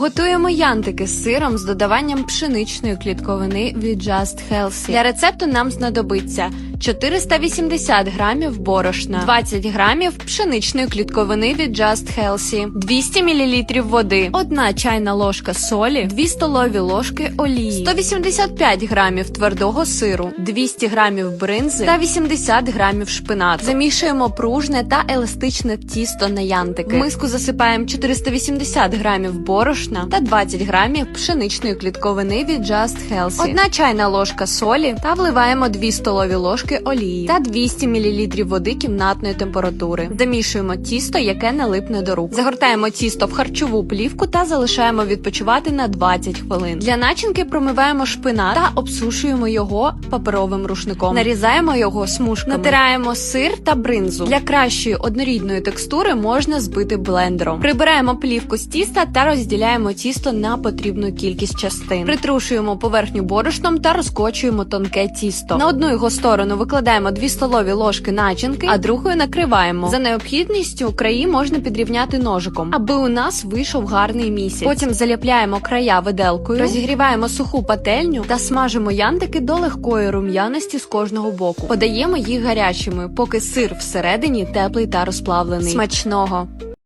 Готуємо янтики з сиром з додаванням пшеничної клітковини від Just Healthy. Для рецепту нам знадобиться 480 грамів борошна, 20 грамів пшеничної клітковини від Just Healthy, 200 мл води, 1 чайна ложка солі, 2 столові ложки олії, 185 грамів твердого сиру, 200 грамів бринзи. Та 80 грамів шпинату. Замішуємо пружне та еластичне тісто на янтики. В миску засипаємо 480 грамів борошна та 20 грамів пшеничної клітковини від Just Healthy, 1 чайна ложка солі та вливаємо 2 столові ложки олії та 200 мл води кімнатної температури. Замішуємо тісто, яке налипне до рук. Загортаємо тісто в харчову плівку та залишаємо відпочивати на 20 хвилин. Для начинки промиваємо шпинат та обсушуємо його паперовим рушником. Нарізаємо його смужками. Натираємо сир та бринзу. Для кращої однорідної текстури можна збити блендером. Прибираємо плівку з тіста та розділяємо тісто на потрібну кількість частин. Притрушуємо поверхню борошном та розкочуємо тонке тісто. На одну його сторону викладаємо 2 столові ложки начинки, а другою накриваємо. За необхідністю краї можна підрівняти ножиком, аби у нас вийшов гарний місяць. Потім заляпляємо края виделкою, розігріваємо суху пательню та смажимо янтики до легкої рум'яності з кожного боку. Подаємо їх гарячими, поки сир всередині теплий та розплавлений. Смачного!